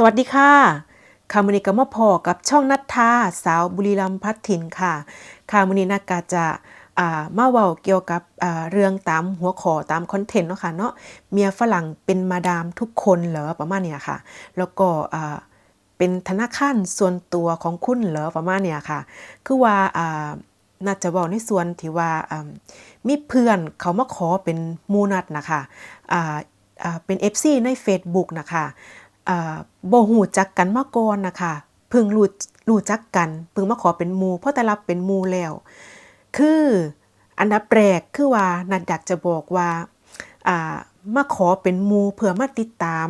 สวัสดีค่ะคามุนิกมาพอกับช่องนัทธาสาวบุรีรัมย์พัฒถิ่นค่ะคามุนินากาจะมาเว้าเกี่ยวกับเรื่องตามหัวข้อตามคอนเทนต์เนาะค่ะเนาะเมียฝรั่งเป็นมาดามทุกคนเหรอประมาณเนี้ยค่ะ แล้วก็เป็นธนาคารส่วนตัวของคุณเหรอประมาณเนี้ยค่ะ คือว่าน่าจะบอกในส่วนที่ว่ามีเพื่อนเขามาขอเป็นมูนัดนะคะอ่าอ่าเป็น FC ใน Facebook นะคะ บ่หูจักกันมาก่อนนะคะเพิ่งรู้รู้จักกันเพิ่งมาขอเป็นมูเพราะแต่รับเป็นมูแล้ว คืออันดับแรกคือว่านัดอยากจะบอกว่ามาขอเป็นมูเพื่อมาติดตาม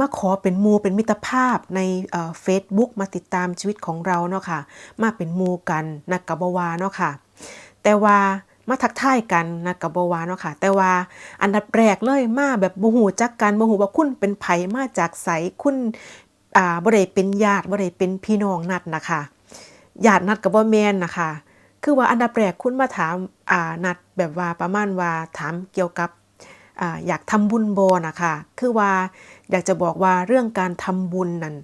มาขอเป็นมูเป็นมิตรภาพในเฟซบุ๊กมาติดตามชีวิตของเราเนาะค่ะมาเป็นมูกันนักกบบวาเนาะค่ะแต่ว่า มาทักทายกันนะกับบวาเนาะค่ะ แต่ว่าอันดับแรกเลยมาแบบบ่หูจักกันบ่หูว่าคุณเป็นไผมาจากไสคุณอ่าบ่ได้เป็นญาติบ่ได้เป็นพี่น้องนัดนะคะญาตินัดกับบ่แม่นนะคะ คือว่าอันดับแรกคุณมาถามอ่านัดแบบว่าประมาณว่าถามเกี่ยวกับอ่าอยากทำบุญบ่นะคะคือว่าอยากจะบอกว่าเรื่องการทำบุญนั่น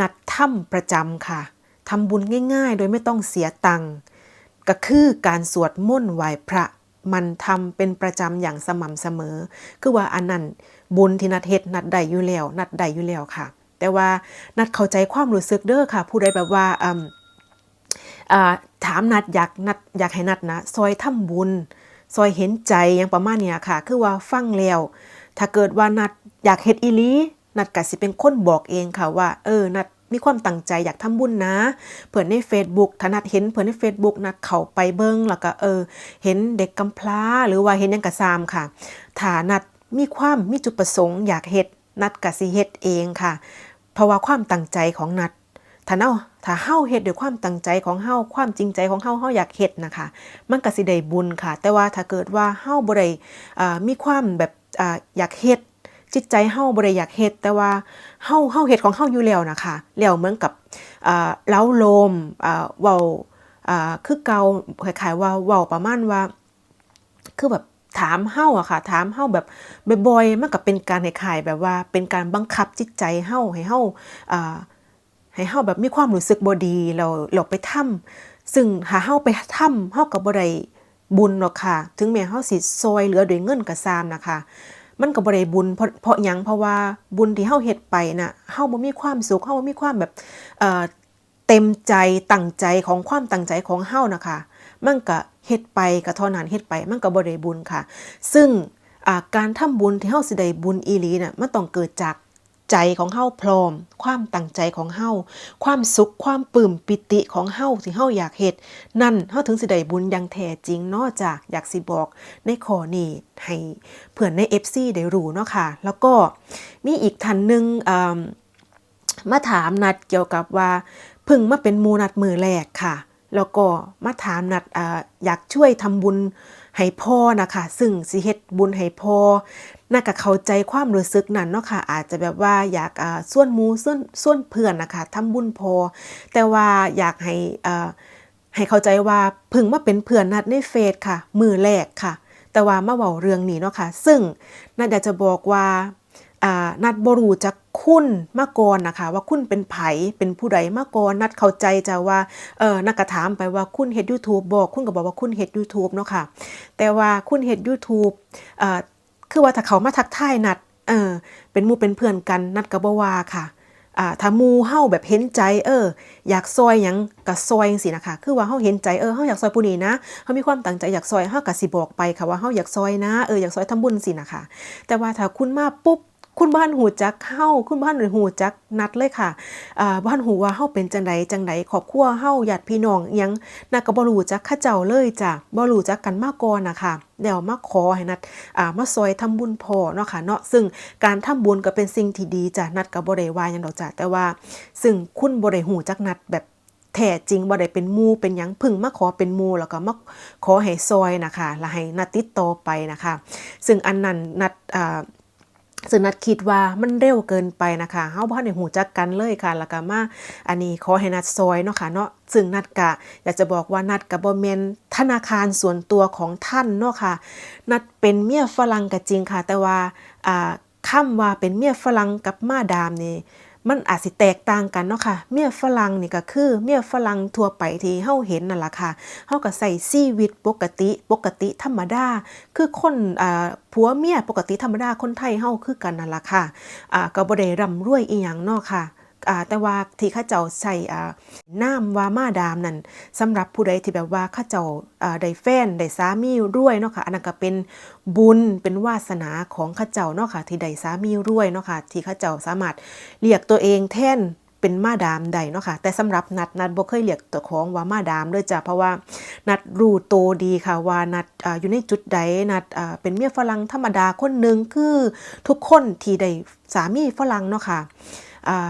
นัดทำประจำค่ะทำบุญง่าย ๆ โดยไม่ต้องเสียตังค์ ก็คือการสวดมนต์ไหว้พระมันทำเป็นประจำอย่างสม่ำเสมอ คือว่าอันนั้นบุญที่นัดเฮ็ดนัดใดอยู่แล้ว นัดใดอยู่แล้วค่ะ แต่ว่านัดเข้าใจความรู้สึกเด้อค่ะ ผู้ใดแบบว่าอ่าถามนัดอยากนัดอยากให้นัดนะซอยทำบุญ ซอยเห็นใจอย่างประมาณเนี้ยค่ะ คือว่าฟังแล้ว ถ้าเกิดว่านัดอยากเฮ็ดอีลีนัดก็สิเป็นคนบอกเองค่ะว่า เออ นัด มีความตั้งใจอยากทำบุญนะเผื่อใน Facebook ถ้านัดเห็นเผื่อใน Facebook นัดเข้าไปเบิ่งแล้วก็เออ เห็นเด็กกำพร้าหรือว่าเห็นยังกะซามค่ะถ้านัดมีความมีจุดประสงค์อยากเฮ็ดนัดก็สิเฮ็ดเองค่ะ เพราะว่าความตั้งใจของนัดถ้าเนาถ้าเฮาเฮ็ดด้วยความตั้งใจของเฮาความจริงใจของเฮาเฮาอยากเฮ็ดนะคะ มันก็สิได้บุญค่ะ แต่ว่าถ้าเกิดว่าเฮาบ่ได้อ่ามีความแบบอ่าอยากเฮ็ด จิตใจเฮาบ่ได้อยากเฮ็ดแต่ว่าเฮาเฮาเฮ็ดของเฮาอยู่แล้วนะคะแล้วเหมือนกับอ่าเล้าโลมอ่าเว้าอ่าคือเก่าคล้ายๆว่าเว้าประมาณว่า คือแบบถามเฮาอะค่ะ ถามเฮาแบบบ่อยๆมันก็เป็นการคล้ายแบบว่าเป็นการบังคับจิตใจเฮาให้เฮาอ่าให้เฮาแบบมีความรู้สึกบ่ดีเราเราไปทำซึ่งหาเฮาไปทำเฮาก็บ่ได้บุญหรอกค่ะ ถึงแม้เฮาสิซอยเหลือด้วยเงินก็ซามนะคะ มันก็บ่ได้บุญเพราะเพราะหยังเพราะว่าบุญที่เฮาเฮ็ดไปน่ะเฮาบ่มีความสุขเฮาบ่มีความแบบเอ่อเต็มใจตั้งใจของความตั้งใจของเฮานะคะมันก็เฮ็ดไปกระท่านั้นเฮ็ดไปมันก็บ่ได้บุญค่ะ ซึ่งอ่าการทำบุญที่เฮาสิได้บุญอีหลีน่ะมันต้องเกิดจาก ใจของเฮาพร้อม ความตั้งใจของเฮาความสุขความปลื้มปิติของเฮาที่เฮาอยากเฮ็ดนั่นเฮาถึงสิได้บุญอย่างแท้จริงเนาะจ้ะอยากสิบอกในข้อนี้ให้เพื่อนใน FC ได้รู้เนาะค่ะ แล้วก็มีอีกท่านหนึงอ่ามาถามนัดเกี่ยวกับว่าพึ่งมาเป็นมูนัดมือแรกค่ะ แล้วก็มาถามนัดออยากช่วยทำบุญให้พ่อนะคะ ซึ่งสิเฮ็ดบุญให้พ่อน่าก็เข้าใจความรู้สึกนั้นเนาะค่ะ อาจจะแบบว่าอยากส่วนหมูส่วนส่วนเพื่อนนะคะทำบุญพอ แต่ว่าอยากให้ให้เข้าใจว่าเพึ่งมาเป็นเพื่อนนัดในเฟซค่ะ มือแรกค่ะ แต่ว่ามาเว้าเรื่องนี้เนาะค่ะ ซึ่งนัดอยากจะบอกว่านัดบรูจัก คุณมาก่อนนะคะ ว่าคุณเป็นไผเป็นผู้ใดมาก่อนนัดเข้าใจจะว่าเออนัดก็ถามไปว่าคุณเฮ็ด YouTube บ่คุณก็บอกว่าคุณเฮ็ด YouTube เนาะค่ะ แต่ว่าคุณเฮ็ด YouTube เอ่อคือว่าถ้าเขามาทักทายนัดเออเป็นมู่เป็นเพื่อนกันนัดก็บ่ว่าค่ะอ่าถ้ามูเฮาแบบเห็นใจเออ อยากซอยหยังก็ซอยจังซี่นะคะ คือว่าเฮาเห็นใจเออเฮาอยากซอยผู้นี้นะเฮามีความตั้งใจอยากซอยเฮาก็สิบอกไปค่ะว่าเฮาอยากซอยนะเอออยากซอยทำบุญสินะคะ แต่ว่าถ้าคุณมาปุ๊บ คุณบ้านหูจักเฮาคุณบ้านหรือหูจักนัดเลยค่ะบ้านหูว่าเฮาเป็นจังไดจังไดครอบครัวเฮาญาติพี่น้องยังนัดก็บ่รู้จักเขาเจ้าเลยจ้ะบ่รูจักกันมาก่อนนะค่ะแล้วมาขอให้นัดมาซอยทำบุญพอเนาะค่ะเนาะซึ่งการทำบุญก็เป็นสิ่งที่ดีจ้ะนัดก็บ่ได้วายังดอกจ้ะแต่ว่า ซึ่งคุณบ่ได้หูจักนัดแบบแท้จริงบ่ได้เป็นมูเป็นยังพึ่งมาขอเป็นมูแล้วก็มาขอให้ซอยนะคะแล้วให้นัดติดต่อไปนะคะ ซึ่งอันนั้นนัดอ่า ซึ่งนัดคิดว่ามันเร็วเกินไปนะคะเฮาบ่ทันได้หูจักกันเลยค่ะ แล้วก็มาอันนี้ขอให้นัดซอยเนาะค่ะเนาะซึ่งนัดกะอยากจะบอกว่านัดกะบ่แม่นธนาคารส่วนตัวของท่านเนาะค่ะ นัดเป็นเมียฝรั่งก็จริงค่ะ แต่ว่าอ่าคำว่าเป็นเมียฝรั่งกับมาดามนี่ มันอาจสิแตกต่างกันเนาะค่ะ เมียฝรั่งนี่ก็คือ เมียฝรั่งทั่วไปที่เฮาเห็นนั่นล่ะค่ะเฮาก็ใส่ชีวิตปกติปกติธรรมดา คือคนอ่าผัวเมียปกติธรรมดาคนไทยเฮาคือกันนั่นล่ะค่ะอ่าก็บ่ได้ร่ำรวยอีหยังเนาะค่ะอ่า แต่ว่าที่ข้าเจ้าใส่อ่าน้ำว่ามาดามนั่นสำหรับผู้ใดที่แบบว่าข้าเจ้าอ่าได้แฟนได้สามีรวยเนาะค่ะอันนั้นก็เป็นบุญเป็นวาสนาของข้าเจ้าเนาะค่ะที่ได้สามีรวยเนาะค่ะที่ข้าเจ้าสามารถเรียกตัวเองแท่นเป็นมาดามได้เนาะค่ะแต่สำหรับนัดนัดบ่เคยเรียกตัวของว่ามาดามเลยจ้ะเพราะว่านัดรู้โตดีค่ะว่านัดอ่าอยู่ในจุดใดนัดอ่าเป็นเมียฝรั่งธรรมดาคนหนึ่งคือทุกคนที่ได้สามีฝรั่งเนาะค่ะอ่า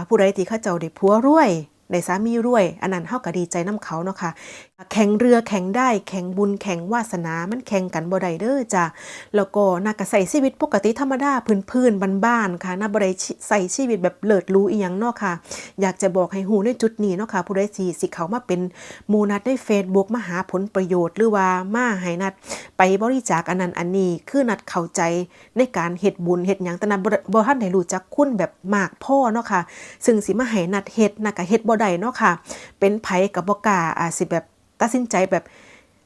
ผู้ใดที่เขาเจ้าได้ผัวรวย ได้สามีรวย อันนั้นเฮาก็ดีใจน้ำเขาเนาะค่ะ แข่งเรือแข่งได้แข่งบุญแข่งวาสนา มันแข่งกันบ่ได้เด้อจ้ะ แล้วก็น่าก็ใส่ชีวิตปกติธรรมดาพื้นๆบ้านๆค่ะน่าบ่ได้ใส่ชีวิตแบบเลิศรู้อีหยังเนาะค่ะ อยากจะบอกให้ฮู้ในจุดนี้เนาะค่ะ ผู้ใดสิสิเขามาเป็นหมู่นัดใน Facebook มาหาผลประโยชน์หรือว่ามาให้นัด ไปบริจาคอันนั้นอันนี้คือนัดเข้าใจในการเฮ็ดบุญเฮ็ดหยังแต่นัดบ่ได้บ่ทันได้รู้จักคุณแบบมากพ่อเนาะค่ะ ซึ่งสิมาให้นัดเฮ็ดนัดก็เฮ็ดบ่ได้เนาะค่ะ เป็นไผก็บ่กล้าอาจสิแบบตัดสินใจแบบ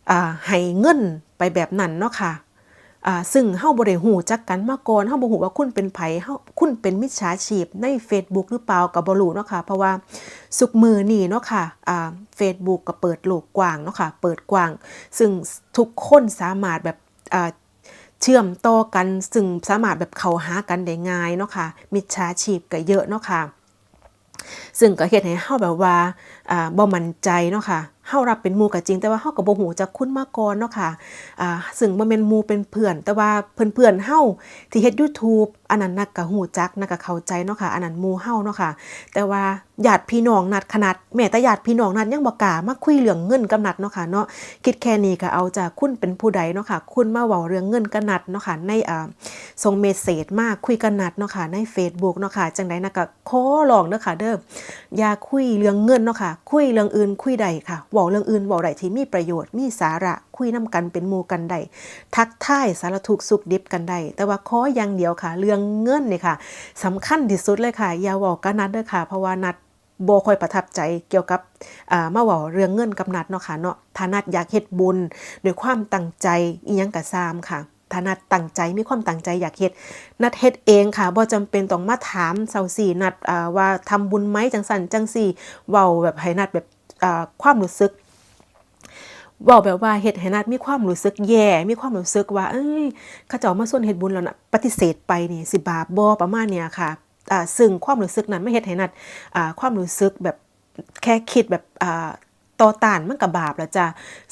อ่าให้เงินไปแบบนั้นเนาะค่ะอ่าซึ่งเฮาบ่ได้ฮู้จักกันมาก่อนเฮาบ่ฮู้ว่าคุณเป็นไผเฮาคุณเป็นมิจฉาชีพใน Facebook หรือเปล่าก็บ่รู้เนาะค่ะ เพราะว่าสุกมือนี่เนาะค่ะอ่า Facebook ก็เปิดโลกกว้างเนาะค่ะ เปิดกว้าง ซึ่งทุกคนสามารถแบบอ่าเชื่อมต่อกัน ซึ่งสามารถแบบเข้าหากันได้ง่ายเนาะค่ะ มิจฉาชีพก็เยอะเนาะค่ะ ซึ่งก็เฮ็ดให้เฮาแบบว่าอ่าบ่มั่นใจเนาะค่ะ เฮารับเป็นมู่ก็จริง แต่ว่าเฮาก็บ่ฮู้จักคุณมาก่อนเนาะค่ะอ่าซึ่งบ่แม่นมูเป็นเพื่อน แต่ว่าเพื่อนๆเฮาที่เฮ็ด YouTube อันนั้นนักก็ฮู้จักนักก็เข้าใจเนาะค่ะ อันนั้นมูเฮาเนาะค่ะ แต่ว่าญาติพี่น้องนัดขนาดแม้แต่ญาติพี่น้องนัดยังบ่กล้ามาคุยเรื่องเงินกับนัดเนาะค่ะเนาะคิดแค่นี้ก็เอาจากคุณเป็นผู้ใดเนาะค่ะ คุณมาเว้าเรื่องเงินกับนัดเนาะค่ะในอ่าส่งเมสเซจมาคุยกันนัดเนาะค่ะใน Facebook เนาะค่ะจังไดนะก็ขอร้องเด้อค่ะเด้ออย่าคุยเรื่องเงินเนาะค่ะ คุยเรื่องอื่นคุยใดค่ะเว้าเรื่องอื่นเว้าใดที่มีประโยชน์มีสาระคุยนํกันเป็นหมู่กันได้ทักทายสารทุกสุขดิบกันได้แต่ว่าขออย่างเดียวค่ะ เรื่องเงินนี่ค่ะสำคัญที่สุดเลยค่ะ อย่าเว้ากันนัดเด้อค่ะ เพราะว่านัดโบคอยประทับใจเกี่ยวกับมาว้าเรื่องเงินกับนัดเนาะค่ะเนาะถ้านัดอยากเฮ็ดบุญด้วยความตั้งใจอีหยังก็ตามค่ะถ้านัดตั้งใจมีความตั้งใจอยากเฮ็ดนัดเฮ็ดเองค่ะบ่จำเป็นต้องมาถามเซาสี่นัดอ่าว่าทำบุญไหมจังสันจังสี่เว้าแบบให้นัดแบบ ความรู้สึกเว้าแบบว่าเฮ็ดให้นัดมีความรู้สึกแย่ มีความรู้สึกว่า เอ้ยเขาเจ้ามาส่วนเฮ็ดบุญแล้วนะปฏิเสธไปนี่สิบาปบ่ประมาณเนี้ยค่ะซึ่งความรู้สึกนั้นไม่เฮ็ดให้นัดความรู้สึกแบบแค่คิดแบบต่อต้านมันก็บบาปแล้วจ้ะ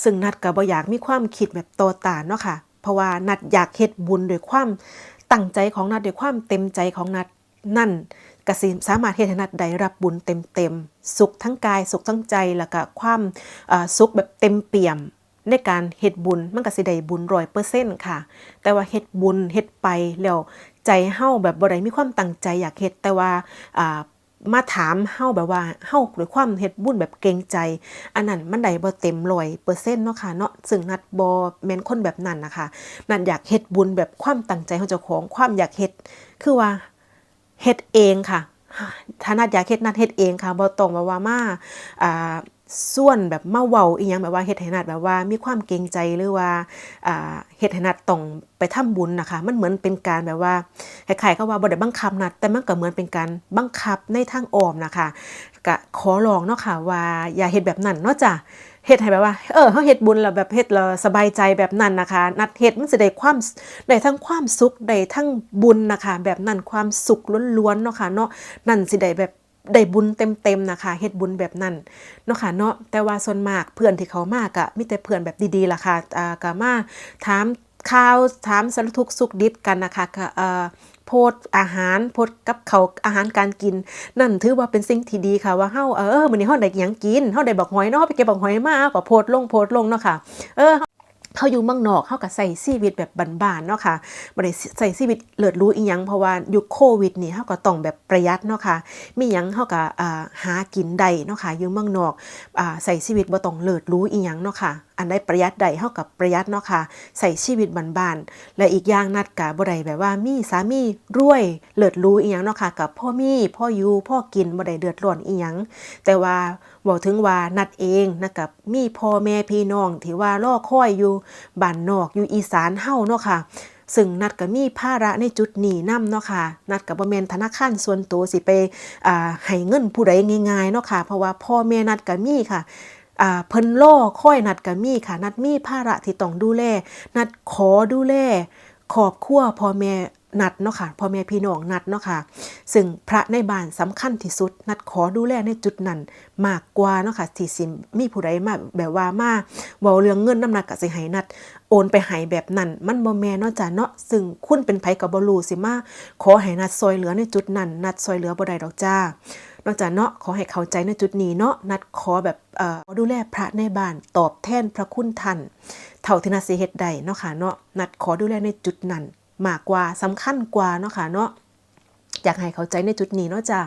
ซึ่งนัดก็บ่อยากมีความคิดแบบต่อต้านเนาะค่ะ เพราะว่านัดอยากเฮ็ดบุญด้วยความตั้งใจของนัดด้วยความเต็มใจของนัดนั่น กสิสามารถเฮ็ดให้นัดได้รับบุญเต็มๆสุขทั้งกายสุขทั้งใจแล้วก็ความสุขแบบเต็มเปี่ยมในการเฮ็ดบุญมันก็สิได้บุญร้อยเปอร์เซ็นต์ค่ะ แต่ว่าเฮ็ดบุญเฮ็ดไปแล้วใจเฮาแบบบ่ได้มีความตั้งใจอยากเฮ็ดแต่ว่าอ่ามาถามเฮาแบบว่าเฮาด้วยความเฮ็ดบุญแบบเกรงใจ อันนั้นมันได้บ่เต็มร้อยเปอร์เซ็นต์เนาะค่ะเนาะซึ่งนัดบ่แม่นคนแบบนั้นนะคะนัดอยากเฮ็ดบุญแบบความตั้งใจของเจ้าของความอยากเฮ็ดคือว่า เฮ็ดเองค่ะถ้านัดอยากเฮ็ดนัดเฮ็ดเองค่ะบ่ต้องว่าว่ามาอ่าส่วนแบบมาเว้าอีหยังแบบว่าเฮ็ดให้นัดแบบว่ามีความเกรงใจหรือว่าอ่าเฮ็ดให้นัดต้องไปทำบุญนะคะ มันเหมือนเป็นการแบบว่าคล้ายๆกับว่าบ่ได้บังคับนัด แต่มันก็เหมือนเป็นการบังคับในทางอ้อมนะคะก็ขอร้องเนาะค่ะว่าอย่าเฮ็ดแบบนั้นเนาะจ้ะ เฮ็ดให้แบบว่า เออเฮาเฮ็ดบุญแล้วแบบเฮ็ดแล้วสบายใจแบบนั้นนะคะ นัดเฮ็ดมันสิได้ความได้ทั้งความสุขได้ทั้งบุญนะคะ แบบนั้นความสุขล้วนๆเนาะค่ะเนาะนั่นสิได้แบบได้บุญเต็มๆนะคะเฮ็ดบุญแบบนั้นเนาะค่ะเนาะแต่ว่าส่วนมากเพื่อนที่เขามากอะมีแต่เพื่อนแบบดีๆล่ะค่ะอ่าก็มาถามข่าวถามสารทุกสุขดิบกันนะคะก็เอ่อ โพสอาหารโพสกับเขาอาหารการกิน นั่นถือว่าเป็นสิ่งที่ดีค่ะว่าเฮาเออมื้อนี้เฮาได้หยังกินเฮาได้บักหอยเนาะไปเก็บบักหอยมาก็โพสลงโพสลงเนาะค่ะเออเฮาอยู่เมืองนอกเฮาก็ใส่ชีวิตแบบบ้านๆเนาะค่ะบ่ได้ใส่ชีวิตเลิศรู้อีหยังเพราะว่ายุคโควิดนี่เฮาก็ต้องแบบประหยัดเนาะค่ะ มีหยังเฮาก็หากินได้เนาะค่ะอยู่เมืองนอกอใส่ชีวิตบ่ต้องเลิศรู้อีหยังเนาะค่ะ อันใดประหยัดได้เฮากับประหยัดเนาะค่ะใส่ชีวิตบ้านๆและอีกอย่างนัดก็บ่ได้แบบว่ามีสามีรวยเลิศรู้อีหยังเนาะค่ะกับพ่อมีพ่ออยู่พ่อกินบ่ได้เดือดร้อนอีหยังแต่ว่าเว้าถึงว่านัดเองนะกับมีพ่อแม่พี่น้องที่ว่ารอคอยอยู่บ้านนอกอยู่อีสานเฮาเนาะค่ะซึ่งนัดก็มีภาระในจุดหนี้นํเนาะค่ะ นัดก็บ่แม่นธนาคารส่วนตัวสิไปอ่าให้เงินผู้ใดง่ายๆเนาะค่ะ เพราะว่าพ่อแม่นัดก็มีค่ะอ่า เพิ่นรอค่อยนัดก็มีค่ะ นัดมีภาระที่ต้องดูแล นัดขอดูแลครอบครัวพ่อแม่นัดเนาะค่ะพ่อแม่พี่น้องนัดเนาะค่ะ ซึ่งพระในบ้านสำคัญที่สุด นัดขอดูแลในจุดนั้นมากกว่าเนาะค่ะที่สิมีผู้ใดมาแบบว่ามาเว้าเรื่องเงินน้ำหนักก็สิให้นัด โอนไปให้แบบนั้น มันบ่แม่นเนาะจ้ะเนาะซึ่งคุณเป็นไผก็บ่รู้สิมาขอให้นัดซอยเหลือในจุดนั้น นัดซอยเหลือบ่ได้ดอกจ้า นอกจากเนาะขอให้เข้าใจในจุดนี้เนาะนัดขอแบบเอ่อดูแลพระในบ้านตอบแทนพระคุณท่านเท่าที่นาเสิเฮ็ดได้เนาะค่ะเนาะนัดขอดูแลในจุดนั้นมากกว่าสำคัญกว่าเนาะค่ะเนาะ อยากให้เข้าใจในจุดนี้เนาะจ้ะ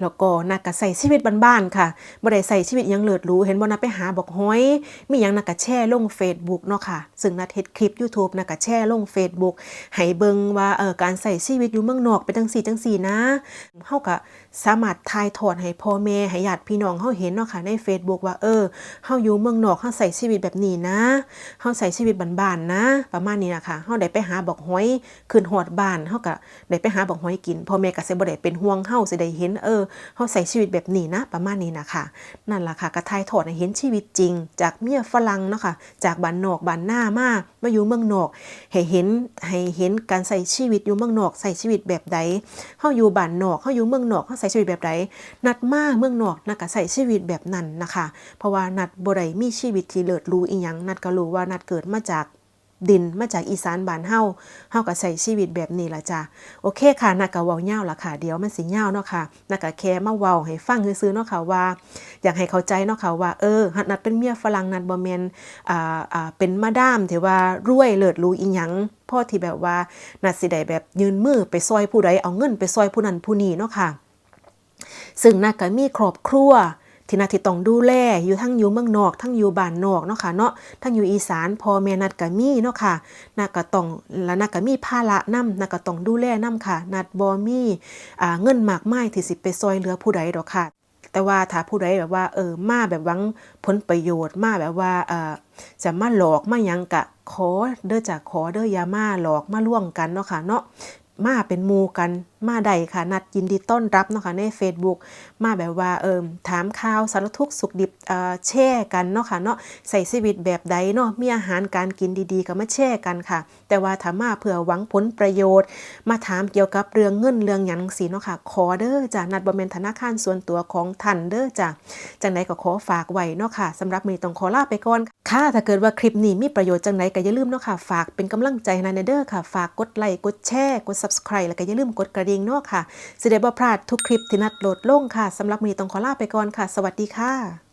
แล้วก็นักก็ใส่ชีวิตบ้านๆค่ะบ่ได้ใส่ชีวิตยังเลิศรู้ เห็นบ่นักไปหาบอกห้อย มียังนักก็แชร์ลง Facebook เนาะค่ะ ซึ่งนักเฮ็ดคลิป YouTube นักก็แชร์ลง Facebook ให้เบิ่งว่าเอ่อการใส่ชีวิตอยู่เมืองนอกเป็นจังซี่จังซี่นะเฮาก็สามารถถ่ายทอดให้พ่อแม่ให้ญาติพี่น้องเฮาเห็นเนาะค่ะใน Facebook ว่าเออเฮาอยู่เมืองนอกเฮาใส่ชีวิตแบบนี้นะเฮาใส่ชีวิตบ้านๆนะ ประมาณนี้นะคะเฮาได้ไปหาบอกห้อยขึ้นฮอดบ้านเฮาก็ได้ไปหาบอกห้อยกินพ่อแม่ก็สิบ่ได้เป็นห่วงเฮาสิได้เห็นเออเฮาใส่ชีวิตแบบนี้นะ ประมาณนี้นะคะนั่นล่ะค่ะก็ถ่ายทอดให้เห็นชีวิตจริง จากเมียฝรั่งเนาะค่ะจากบ้านนอกบ้านหน้ามามาอยู่เมืองนอกให้เห็นให้เห็นการใส่ชีวิตอยู่เมืองนอกใส่ชีวิตแบบใดเฮาอยู่บ้านนอกเฮาอยู่เมืองนอกเฮาใส่ชีวิตแบบใดนัดมาเมืองนอกนัดก็ใส่ชีวิตแบบนั้นนะคะ เพราะว่านัดบ่ได้มีชีวิตที่เลิศรู้อีหยังนัดก็รู้ว่านัดเกิดมาจาก ดินมาจากอีสานบ้านเฮาเฮาก็ใส่ชีวิตแบบนี้ล่ะจ้ะโอเคค่ะนัดก็เว้าย่าล่ะค่ะเดี๋ยวมันสิย่าเนาะค่ะนัดก็แค่มาเว้าให้ฟังซื่อๆเนาะค่ะว่า อยากให้เข้าใจเนาะค่ะว่าเออหัดนัดเป็นเมียฝรั่งนัดบ่แม่นอ่าอ่าเป็นมาดามที่ว่ารวยเลิศรูอีหยังพ่อที่แบบว่านัดสิได้แบบยืนมือไปซอยผู้ใดเอาเงินไปซอยผู้นั้นผู้นี้เนาะค่ะ ซึ่งนักก็มีครอบครัว ที่นาที่ต้องดูแลอยู่ทั้งอยู่เมืองนอก ทั้งอยู่บ้านนอกเนาะค่ะเนาะทั้งอยู่อีสานพ่อแม่นัดก็มีเนาะค่ะนักก็ต้องและนักก็มีภาระนำนักก็ต้องดูแลนำค่ะ นัดบ่มีอ่าเงินมากมายที่สิไปซอยเหลือผู้ใดดอกค่ะแต่ว่าถ้าผู้ใดแบบว่าเออมาแบบหวังผลประโยชน์มาแบบว่าเออจะมาหลอกมายังกะขอเด้อจากขอเด้อยามาหลอกมาล่วงกันเนาะค่ะเนาะมาเป็นมูกัน มาใดค่ะ นัดยินดีต้อนรับเนาะค่ะใน Facebook มาแบบว่าเอิมถามข่าวสารทุกสุขดิบเอ่อแช่กันเนาะค่ะเนาะใส่ชีวิตแบบใดเนาะมีอาหารการกินดีๆก็มาแช่กันค่ะ แต่ว่าถามมาเพื่อหวังผลประโยชน์ มาถามเกี่ยวกับเรื่องเงินเรื่องหยังสีเนาะค่ะขอเด้อจ้ะนัดบ่แม่นธนาคารส่วนตัวของท่านเด้อจ้ะจังไดก็ขอฝากไว้เนาะค่ะสำหรับมือต้องขอลาไปก่อนค่ะถ้าเกิดว่าคลิปนี้มีประโยชน์จังไดก็อย่าลืมเนาะค่ะฝากเป็นกำลังใจให้นายเด้อค่ะ ฝากกดไลค์กดแชร์กด Subscribe แล้วก็อย่าลืมกดกระดิ่งเนาะค่ะสิได้บ่พลาดทุกคลิปที่นัดโหลดลงค่ะสำหรับมีต้องขอลาไปก่อนค่ะ สวัสดีค่ะ